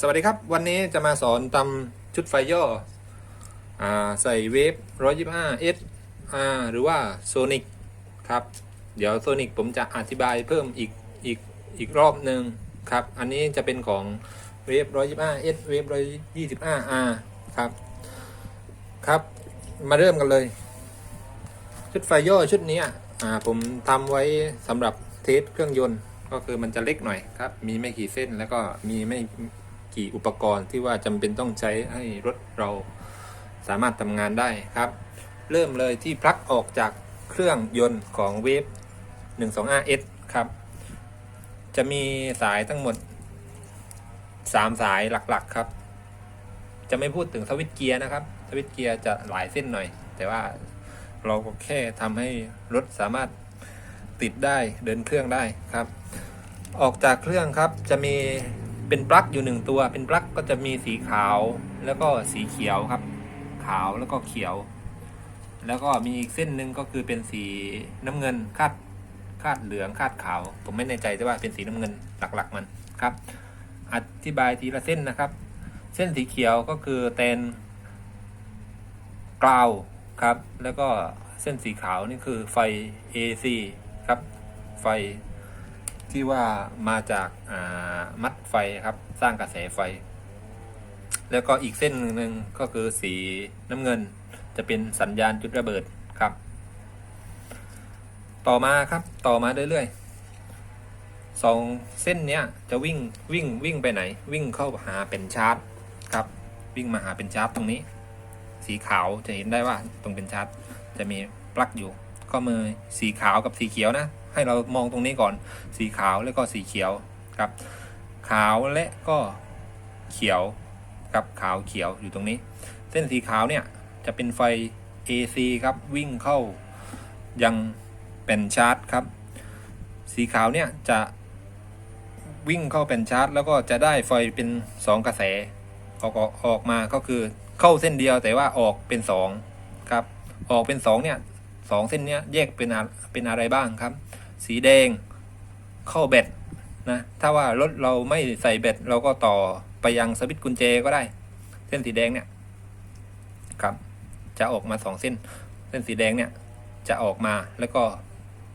สวัสดีครับ วันนี้จะมาสอนทำชุดไฟย่ออใส่เวฟ 125 S หรือว่าโซนิกครับ เดี๋ยวโซนิกผมจะอธิบายเพิ่มอีกอีกอีกรอบหนึ่งครับ อันนี้จะเป็นของเวฟ 125 S เวฟ 125 R ครับ ครับ มาเริ่มกันเลย ชุดไฟย่อชุดนี้ผมทำไว้สำหรับเทสเครื่องยนต์ ก็คือมันจะเล็กหน่อยครับ มีไม่กี่เส้นแล้วก็มีไม่กี่อุปกรณ์ที่ว่าจำเป็นต้องใช้ให้รถเราสามารถทำงานได้ครับ เริ่มเลยที่ปลั๊กออกจากเครื่องยนต์ของเวฟ 125S ครับ จะมีสายทั้งหมด 3 สายหลักๆครับ จะไม่พูดถึงสวิตเกียร์นะครับ สวิตเกียร์จะหลายเส้นหน่อย แต่ว่าเราก็แค่ทำให้รถสามารถติดได้เดินเครื่องได้ครับ ออกจากเครื่องครับจะมีเป็นปลั๊กอยู่หนึ่งตัว เป็นปลั๊กก็จะมีสีขาวแล้วก็สีเขียวครับ ขาวแล้วก็เขียว แล้วก็มีอีกเส้นหนึ่งก็คือเป็นสีน้ำเงินคาดคาดเหลืองคาดขาว ผมไม่แน่ใจแต่ว่าเป็นสีน้ำเงินหลักๆมันครับ อธิบายทีละเส้นนะครับ เส้นสีเขียวก็คือแตนกราวครับ แล้วก็เส้นสีขาวนี่คือไฟ AC ครับ ไฟ ที่ว่ามาจากามัดไฟครับ สร้างกระแสไฟ แล้วก็อีกเส้นหนึ่งก็คือสีน้ำเงิน จะเป็นสัญญาณจุดระเบิดครับ ต่อมาครับต่อมาเรื่อยๆสองเส้นเนี้ยจะวิ่งวิ่งวิ่งไปไหน วิ่งเข้าหาเป็นชาร์จครับ วิ่งมาหาเป็นชาร์จตรงนี้ สีขาวจะเห็นได้ว่าตรงเป็นชาร์จจะมีปลั๊กอยู่ ก็มือสีขาวกับสีเขียวนะ ให้เรามองตรงนี้ก่อน สีขาวแล้วก็สีเขียวครับ ขาวและก็เขียวกับขาวเขียวอยู่ตรงนี้ เส้นสีขาวเนี่ยจะเป็นไฟ AC ครับวิ่งเข้ายังเป็นชาร์จครับ สีขาวเนี่ยจะวิ่งเข้าเป็นชาร์จ แล้วก็จะได้ไฟเป็น 2 กระแสออกออกออกมาก็คือเข้าเส้นเดียวแต่ว่าออกเป็น2ครับออกเป็น2เนี่ยสองเส้นเนี้ยแยกเป็นเป็นอะไรบ้างครับ สีแดงเข้าแบตนะถ้าว่ารถเราไม่ใส่แบตเราก็ต่อไปยังสวิตช์กุญแจก็ได้ เส้นสีแดงเนี่ยครับจะออกมาสองเส้น เส้นสีแดงเนี่ยจะออกมาแล้วก็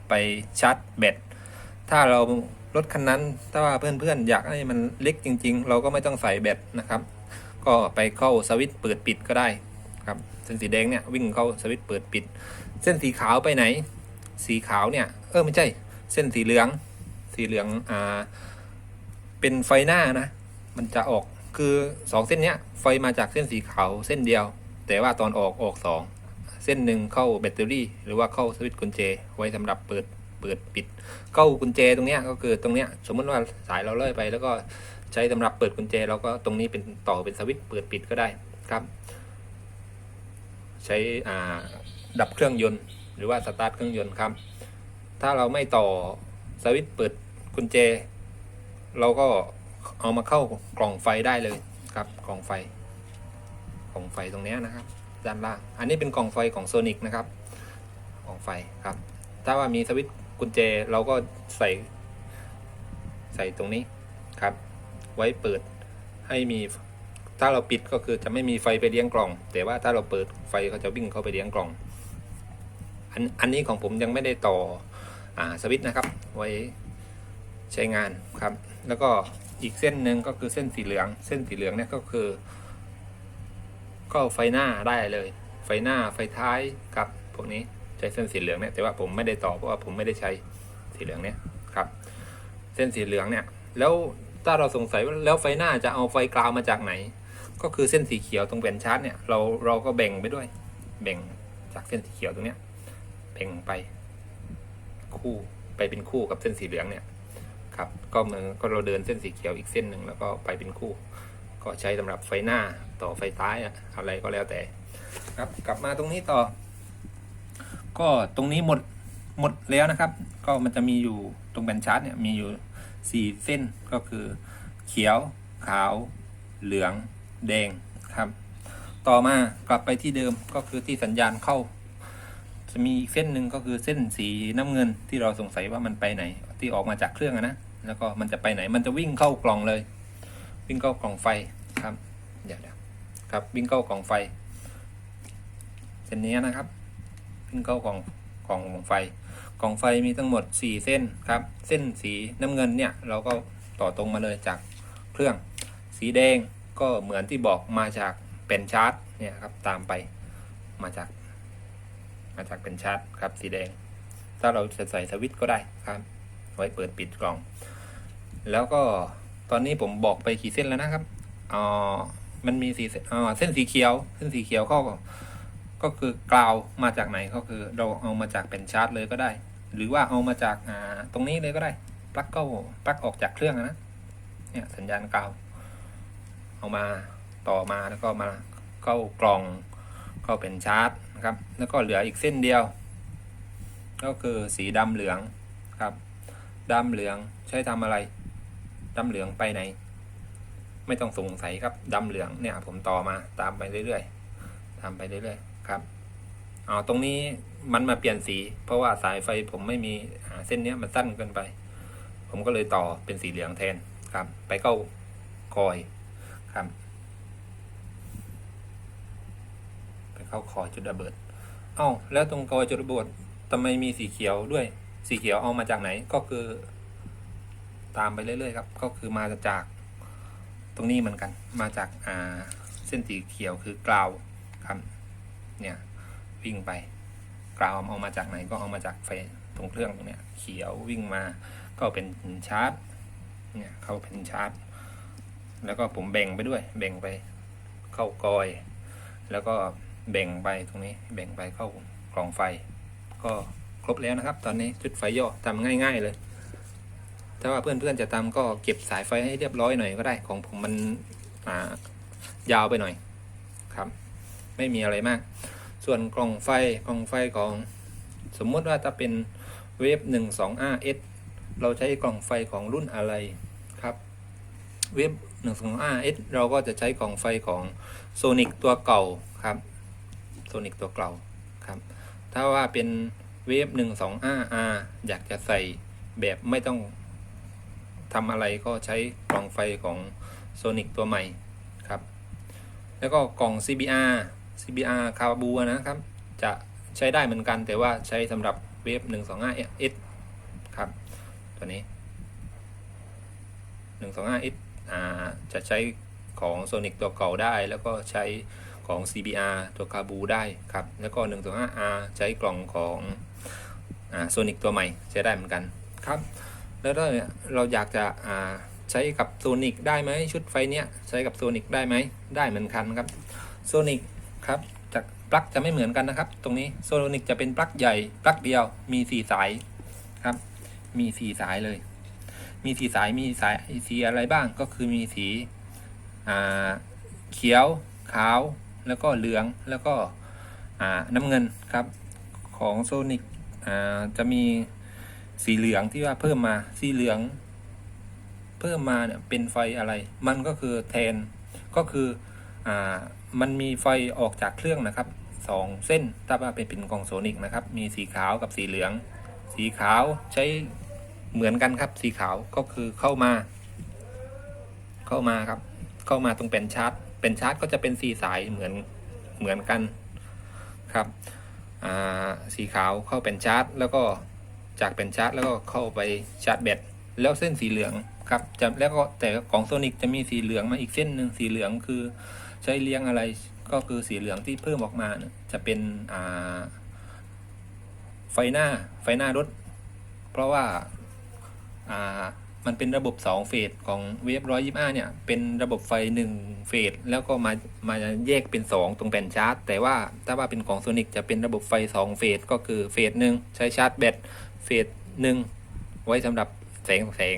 ไปชาร์จแบตถ้าเรารถคันนั้นถ้าว่าเพื่อนๆ อยากให้มันเล็กจริง ๆ เราก็ไม่ต้องใส่แบตนะครับ ก็ไปเข้าสวิตช์เปิดปิดก็ได้ครับเส้นสีแดงเนี่ยวิ่งเข้าสวิตช์เปิดปิด เส้นสีขาวไปไหน สีขาวเนี่ย เออไม่ใช่ เส้นสีเหลือง สีเหลือง อ่า เป็นไฟหน้านะ มันจะออก คือสองเส้นเนี้ย ไฟมาจากเส้นสีขาวเส้นเดียว แต่ว่าตอนออกออกสองเส้นหนึ่งเข้าแบตเตอรี่ หรือว่าเข้าสวิตช์กุญแจ ไว้สำหรับเปิด เปิดปิด เข้ากุญแจตรงเนี้ยก็คือตรงเนี้ย สมมติว่าสายเราเลื่อยไป แล้วก็ใช้สำหรับเปิดกุญแจเราก็ตรงนี้เป็นต่อเป็นสวิตช์เปิดปิดก็ได้ครับ ใช้อ่าดับเครื่องยนต์ หรือว่าสตาร์ทเครื่องยนต์ครับ ถ้าเราไม่ต่อสวิตช์เปิดกุญแจ เราก็เอามาเข้ากล่องไฟได้เลยครับกล่องไฟกล่องไฟตรงนี้นะครับ ด้านล่าง อันนี้เป็นกล่องไฟของโซนิกนะครับกล่องไฟครับ ถ้าว่ามีสวิตช์กุญแจเราก็ใส่ใส่ตรงนี้ครับ ไว้เปิดให้มีถ้าเราปิดก็คือจะไม่มีไฟไปเลี้ยงกล่อง แต่ว่าถ้าเราเปิดไฟเขาจะวิ่งเข้าไปเลี้ยงกล่อง อันอันนี้ของผมยังไม่ได้ต่ออสวิตช์นะครับ ไว้ใช้งานครับ แล้วก็อีกเส้นหนึ่งก็คือเส้นสีเหลือง เส้นสีเหลืองเนี่ยก็คือ ก็ไฟหน้าได้เลย ไฟหน้าไฟท้ายครับพวกนี้ใช้เส้นสีเหลืองเนี่ยแต่ว่าผมไม่ได้ต่อเพราะว่าผมไม่ได้ใช้สีเหลืองเนี่ยครับ เส้นสีเหลืองเนี่ย แล้วถ้าเราสงสัยว่าแล้วไฟหน้าจะเอาไฟกราวมาจากไหน ก็คือเส้นสีเขียวตรงแผ่นชาร์จเนี่ยเราเราก็แบ่งไปด้วย แบ่งจากเส้นสีเขียวตรงเนี้ย แบ่งไป คู่ไปเป็นคู่กับเส้นสีเหลืองเนี่ยครับก็เหมือนก็เราเดินเส้นสีเขียวอีกเส้นหนึ่งแล้วก็ไปเป็นคู่ ก็ใช้สำหรับไฟหน้าต่อไฟท้ายอะอะไรก็แล้วแต่ครับกลับมาตรงนี้ต่อ ก็ตรงนี้หมดหมดแล้วนะครับ ก็มันจะมีอยู่ตรงแผ่นชาร์จเนี่ยมีอยู่สี่เส้นก็คือ เขียวขาว เหลือง แดงครับ ต่อมากลับไปที่เดิมก็คือที่สัญญาณเข้า จะมีอีกเส้นหนึ่งก็คือเส้นสีน้ำเงินที่เราสงสัยว่ามันไปไหน ที่ออกมาจากเครื่องนะแล้วก็มันจะไปไหนมันจะวิ่งเข้ากล่องเลย วิ่งเข้ากล่องไฟครับเดี๋ยวเดี๋ยวครับวิ่งเข้ากล่องไฟ เส้นนี้นะครับ วิ่งเข้ากล่องกล่องไฟกล่องไฟมีทั้งหมด 4 เส้นครับ เส้นสีน้ำเงินเนี่ยเราก็ต่อตรงมาเลยจากเครื่อง สีแดงก็เหมือนที่บอกมาจากเป็นชาร์จเนี่ยครับตามไปมาจาก มาจากเป็นชาร์จครับสีแดง ถ้าเราจะใส่สวิตช์ก็ได้ครับ ไว้เปิดปิดกล่อง แล้วก็ตอนนี้ผมบอกไปกี่เส้นแล้วนะครับอ๋อมันมีสีเส้นอ๋อเส้นสีเขียว เส้นสีเขียวก็ก็คือกราวมาจากไหนก็คือเราเอามาจากเป็นชาร์จเลยก็ได้ หรือว่าเอามาจากอ่าตรงนี้เลยก็ได้ปลั๊กเข้าปลั๊กออกจากเครื่องนะเนี่ยสัญญาณกราวเอามาต่อมาแล้วก็มาเข้ากล่องเข้าเป็นชาร์จ นะครับ แล้วก็เหลืออีกเส้นเดียว ก็คือสีดำเหลืองครับดำเหลืองใช้ทำอะไรดำเหลืองไปไหน ไม่ต้องสงสัยครับดำเหลืองเนี่ย ผมต่อมาตามไปเรื่อยๆตามไปเรื่อยๆครับเอาตรงนี้มันมาเปลี่ยนสี เพราะว่าสายไฟผมไม่มีเส้นเนี้ยมันสั้นเกินไป ผมก็เลยต่อเป็นสีเหลืองแทนครับ ไปเข้าคอยครับ ไปเข้าคอจุดระเบิด เอ้าแล้วตรงคอยจุดระเบิดทำไมมีสีเขียวด้วย สีเขียวเอามาจากไหนก็คือ ตามไปเรื่อยๆครับ ก็คือมาจากตรงนี้เหมือนกัน มาจากอ่าเส้นสีเขียวคือกราวครับ เนี่ยวิ่งไปกราวเอามาจากไหนก็เอามาจากไฟตรงเครื่องตรงเนี้ยเขียววิ่งมาก็เป็นชาร์จเนี่ยเข้าเป็นชาร์จแล้วก็ผมแบ่งไปด้วย แบ่งไปเข้ากอย แล้วก็ แบ่งไปตรงนี้แบ่งไปเข้ากล่องไฟ ก็ครบแล้วนะครับ ตอนนี้จุดไฟย่อทำง่าย ๆเลย ถ้าว่าเพื่อนๆจะทำก็เก็บสายไฟให้เรียบร้อยหน่อยก็ได้ของผมมันายาวไปหน่อยครับ ไม่มีอะไรมาก ส่วนกล่องไฟกล่องไฟของสมมติว่าจะเป็นเวฟ1 2 RS เราใช้กล่องไฟของรุ่นอะไรครับ เวฟ1 2 RS เราก็จะใช้กล่องไฟของโซนิกตัวเก่าครับ โซนิกตัวเก่าครับ ถ้าว่าเป็นเวฟ1 2 RR อยากจะใส่แบบไม่ต้องทำอะไรก็ใช้กล่องไฟของโซนิกตัวใหม่ครับ แล้วก็กล่อง CBR CBR คาบูนะครับ จะใช้ได้เหมือนกันแต่ว่าใช้สำหรับเวฟ1 2 5 S ครับ ตัวนี้1 2 5 S อ่าจะใช้ของ Sonic ตัวเก่าได้แล้วก็ใช้ ของ CBR ตัวคาบูได้ครับ แล้วก็1 2 5 R ใช้กล่องของอ่า Sonic ตัวใหม่ใช้ได้เหมือนกันครับ แล้วถ้าเราอยากจะใช้กับ Sonic ได้ไหมชุดไฟเนี้ยใช้กับ Sonic ได้ไหมได้เหมือนกันครับ Sonic ครับจากปลั๊กจะไม่เหมือนกันนะครับ ตรงนี้ Sonic จะเป็นปลั๊กใหญ่ปลั๊กเดียวมีสี่สายครับ มีสี่สายเลย มีสีสายมีสายสีอะไรบ้างก็คือมีสีเขียวขาว แล้วก็เหลืองแล้วก็น้ำเงินครับของโซนิกจะมีสีเหลืองที่ว่าเพิ่มมาสีเหลือง เพิ่มมาเนี่ยเป็นไฟอะไร มันก็คือแทนก็คืออ่ามันมีไฟออกจากเครื่องนะครับสองเส้นถ้าว่าเป็นเป็นกล่องโซนิกนะครับ มีสีขาวกับสีเหลือง สีขาวใช้เหมือนกันครับ สีขาวก็คือเข้ามา เข้ามาครับ เข้ามาตรงเป็นชาร์จ เป็นชาร์จก็จะเป็นสีสายเหมือนเหมือนกันครับสีขาวเข้าเป็นชาร์จ แล้วก็จากเป็นชาร์จ แล้วก็เข้าไปชาร์จแบตแล้วเส้นสีเหลืองครับจะแล้วก็แต่ของโซนิกจะมีสีเหลืองมาอีกเส้นหนึ่งสีเหลืองคือใช้เลี้ยงอะไรก็คือสีเหลืองที่เพิ่มออกมาจะเป็นไฟหน้าไฟหน้ารถ เพราะว่า มันเป็นระบบ 2 เฟสของเวฟร้อยยี่ห้าเนี่ย เป็นระบบไฟ 1 เฟสแล้วก็มามาแยกเป็น 2 ตรงแผ่นชาร์จ แต่ว่าถ้าว่าเป็นของโซนิกจะเป็นระบบไฟ 2 เฟสก็คือเฟสหนึ่งใช้ชาร์จแบตเฟสหนึ่งไว้สำหรับแสงแสง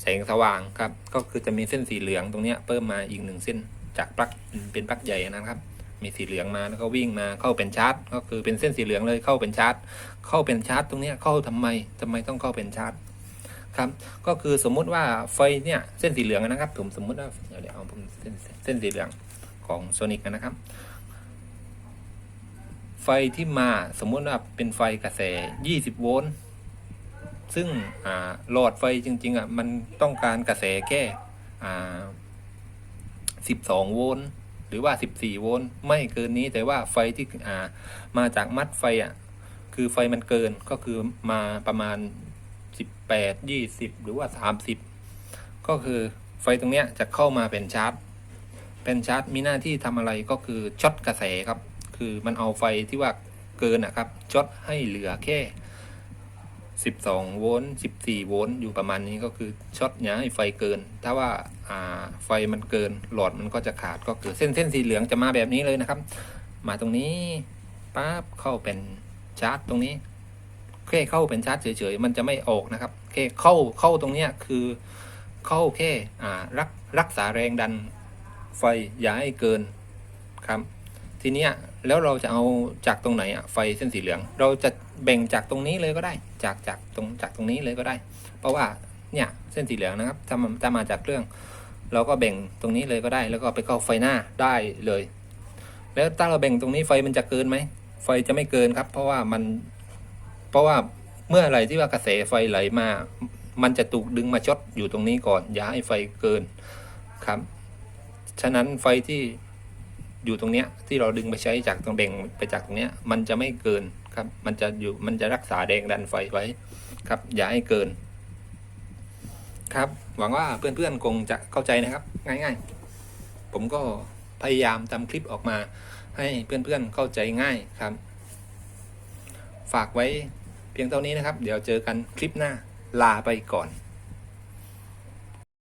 แสงสว่างครับ ก็คือจะมีเส้นสีเหลืองตรงนี้เพิ่มมาอีกหนึ่งเส้นจากปลั๊กเป็นปลั๊กใหญ่นะครับ มีสีเหลืองมาแล้วก็วิ่งมาเข้าเป็นชาร์จ ก็คือเป็นเส้นสีเหลืองเลยเข้าเป็นชาร์จ เข้าเป็นชาร์จตรงนี้เข้าทำไมทำไมต้องเข้าเป็นชาร์จ ครับ ก็คือสมมุติว่าไฟเนี่ยเส้นสีเหลืองนะครับ ผมสมมุติว่าเดี๋ยวเดี๋ยวเอาผมเส้นเส้นสีเหลืองของโซนิกนะครับ ไฟที่มาสมมุติว่าเป็นไฟกระแส 20 โวลต์ซึ่งหลอดไฟจริงๆอะมันต้องการกระแสแค่12 โวลต์หรือว่า 14 โวลต์ไม่เกินนี้แต่ว่าไฟที่มาจากมัดไฟอะคือไฟมันเกินก็คือมาประมาณ 18 20หรือว่า30ก็คือไฟตรงเนี้ยจะเข้ามาเป็นชาร์จ เป็นชาร์จมีหน้าที่ทำอะไรก็คือช็อตกระแสครับ คือมันเอาไฟที่ว่าเกินนะครับช็อตให้เหลือแค่12โวลต์14โวลต์อยู่ประมาณนี้ก็คือช็อตอย่าให้ไฟเกิน ถ้าว่าอ่าไฟมันเกินหลอดมันก็จะขาดก็คือเส้นเส้นสีเหลืองจะมาแบบนี้เลยนะครับ มาตรงนี้ปั๊บเข้าเป็นชาร์จตรงนี้ แค่เข้าเป็นชาร์จเฉยๆมันจะไม่ออกนะครับแค่เข้าเข้าตรงเนี้ยคือเข้าแค่รักรักษาแรงดันไฟอย่าให้เกินครับ ทีเนี้ยแล้วเราจะเอาจากตรงไหนอะไฟเส้นสีเหลือง เราจะแบ่งจากตรงนี้เลยก็ได้ จากจากตรงจากตรงนี้เลยก็ได้ เพราะว่าเนี่ยเส้นสีเหลืองนะครับถ้ามันถ้ามาจากเครื่อง เราก็แบ่งตรงนี้เลยก็ได้ แล้วก็ไปเข้าไฟหน้าได้เลย แล้วถ้าเราแบ่งตรงนี้ไฟมันจะเกินไหมไฟจะไม่เกินครับ เพราะว่ามัน เพราะว่าเมื่อไหรที่ว่ากระแสไฟไหลมา มันจะถูกดึงมาช็อตอยู่ตรงนี้ก่อน อย่าให้ไฟเกินครับ ฉะนั้นไฟที่อยู่ตรงเนี้ยที่เราดึงไปใช้จากตรงแบ่งไปจากตรงเนี้ยมันจะไม่เกินครับ มันจะอยู่มันจะรักษาแรงดันไฟไว้ครับ อย่าให้เกิน ครับ หวังว่าเพื่อนๆคงจะเข้าใจนะครับ ง่าย ๆ ผมก็พยายามทำคลิปออกมาให้เพื่อนๆเข้าใจง่ายครับ ฝากไว้ เพียงเท่านี้นะครับ เดี๋ยวเจอกันคลิปหน้าลาไปก่อน